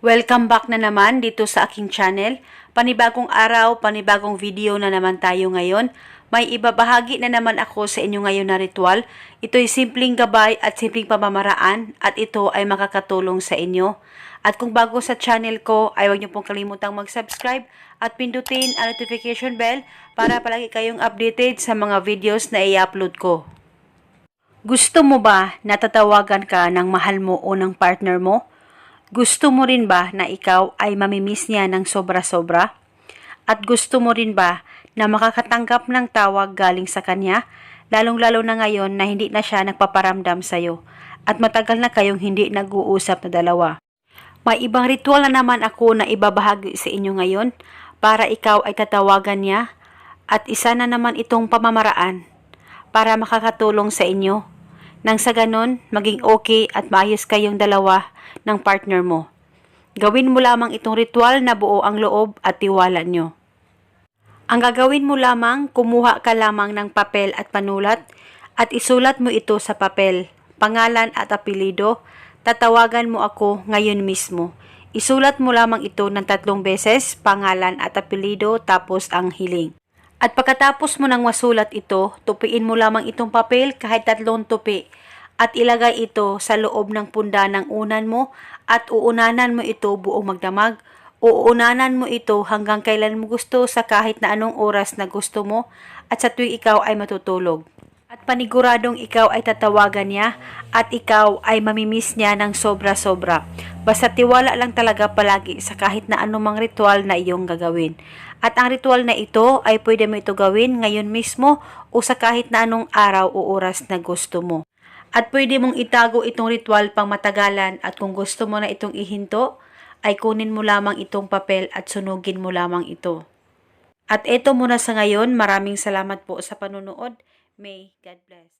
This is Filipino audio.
Welcome back na naman dito sa aking channel. Panibagong araw, panibagong video na naman tayo ngayon. May ibabahagi na naman ako sa inyo ngayon na ritual. Ito'y simpleng gabay at simpleng pamamaraan at ito ay makakatulong sa inyo. At kung bago sa channel ko, ay huwag niyo pong kalimutang mag-subscribe at pindutin ang notification bell para palagi kayong updated sa mga videos na i-upload ko. Gusto mo ba natatawagan ka ng mahal mo o ng partner mo? Gusto mo rin ba na ikaw ay mamimiss niya ng sobra-sobra? At gusto mo rin ba na makakatanggap ng tawag galing sa kanya? Lalong-lalo na ngayon na hindi na siya nagpaparamdam sa'yo at matagal na kayong hindi nag-uusap na dalawa. May ibang ritual na naman ako na ibabahagi sa inyo ngayon para ikaw ay tatawagan niya at isa na naman itong pamamaraan para makakatulong sa inyo nang sa ganon maging okay at maayos kayong dalawa ng partner mo. Gawin mo lamang itong ritual na buo ang loob at tiwala nyo. Ang gagawin mo lamang, kumuha ka lamang ng papel at panulat at isulat mo ito sa papel, pangalan at apelido. Tatawagan mo ako ngayon mismo. Isulat mo lamang ito ng tatlong beses, pangalan at apelido tapos ang hiling. At pagkatapos mo nang masulat ito, tupiin mo lamang itong papel kahit tatlong tupi at ilagay ito sa loob ng punda ng unan mo at uunanan mo ito buong magdamag. Uunanan mo ito hanggang kailan mo gusto sa kahit na anong oras na gusto mo at sa tuwing ikaw ay matutulog. At paniguradong ikaw ay tatawagan niya at ikaw ay mamimiss niya ng sobra-sobra. Basta tiwala lang talaga palagi sa kahit na anumang ritual na iyong gagawin. At ang ritual na ito ay pwede mo ito gawin ngayon mismo o sa kahit na anong araw o oras na gusto mo. At pwede mong itago itong ritual pang matagalan at kung gusto mo na itong ihinto, ay kunin mo lamang itong papel at sunugin mo lamang ito. At eto muna sa ngayon, maraming salamat po sa panunood. May God bless.